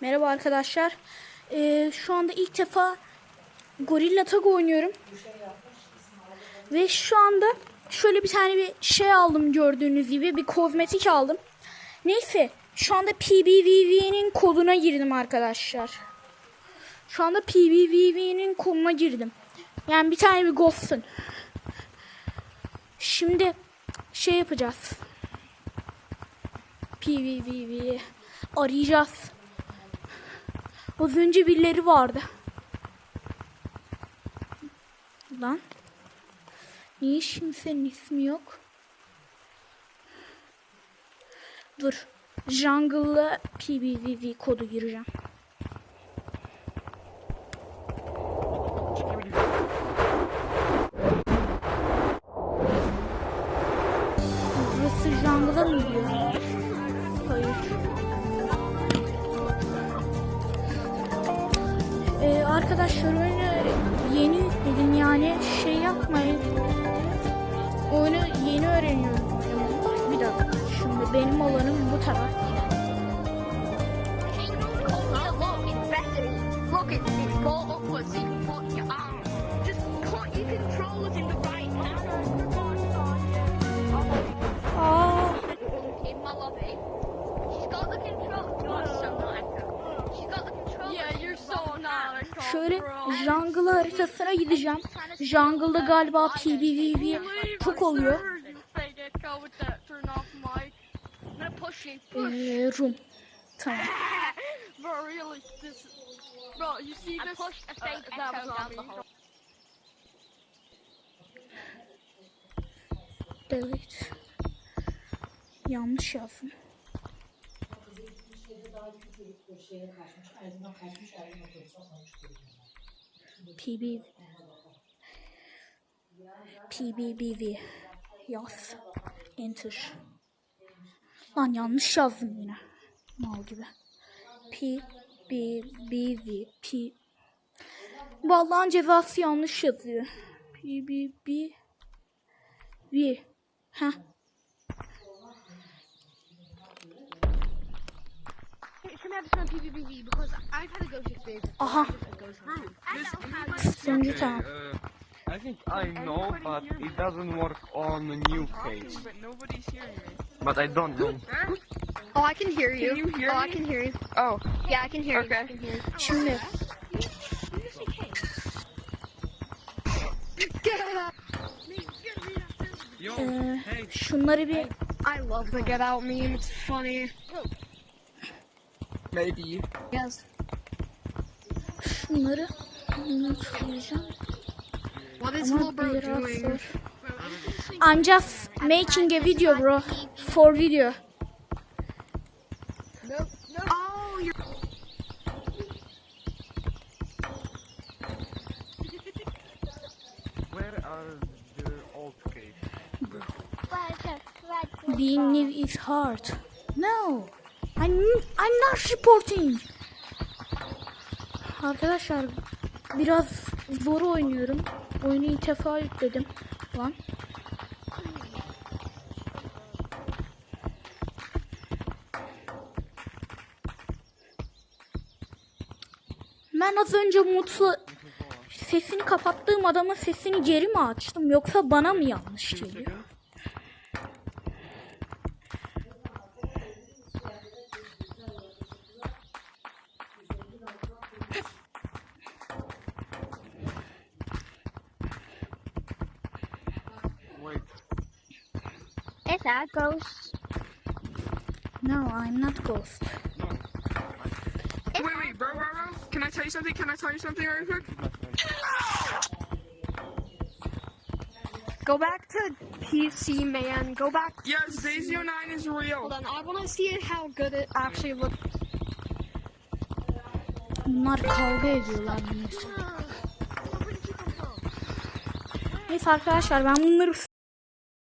Merhaba arkadaşlar. Ee, şu anda ilk defa Gorilla Tag oynuyorum. Ve şu anda şöyle bir tane bir şey aldım gördüğünüz gibi. Bir kozmetik aldım. Neyse şu anda PBVV'nin koduna girdim arkadaşlar. Şu anda PBVV'nin koduna girdim. Yani bir tane bir ghost'un. Şimdi şey yapacağız. PVVV arayacağız. Az önce birileri vardı. Lan. Niye kimsenin ismi yok? Dur. Jungle'la PVVV kodu gireceğim. Arkadaşlar oyunu yeni dedim yani şey yapmayın. Oyunu yeni öğreniyorum. Bir dakika. Şimdi benim alanım bu taraf. Look, şöyle jungle haritasına gideceğim. Jungle'da galiba PvV çok oluyor. Ee, room. Tamam. Evet. Yanlış yazdım. PB PBBV yaz. Enter. Lan yanlış yazdım yine. Mal gibi. PBBV P Bu Allah'ın cezası yanlış yazıyor. PBB V. I this on PvPV because I've had a go experience. Aha. It goes wrong. I know how Sonuncu tamam. Uh, I think I know, but it doesn't work on a new case. But nobody's hearing me. But I don't know. Oh, I can hear you. Can you hear oh, I me? can hear you. Oh, Yeah, I can hear you. I Okay. can hear you. Şimdi Yo, eee, hey, şunları bir I love the Get Out meme. It's funny. Maybe. Yes. şunları. What is Ama bro doing? I'm just making a video bro. For video. Oh, you're. where are the old case? Being new is hard. No. I'm, I'm not reporting. Arkadaşlar biraz zor oynuyorum. Oyunu ilk defa yükledim. Lan. Ben az önce mutlu sesini kapattığım adamın sesini geri mi açtım yoksa bana mı yanlış geliyor? That ghost? No, I'm not ghost. Wait, wait, bro, bro, bro. Can I tell you something? Can I tell you something real quick? Go back to PC, man. Go back. Yes, Daisy 09 is real. Hold on. I want to see how good it actually looks. Bunlar kavga ediyorlar neyse. Neyse arkadaşlar ben bunları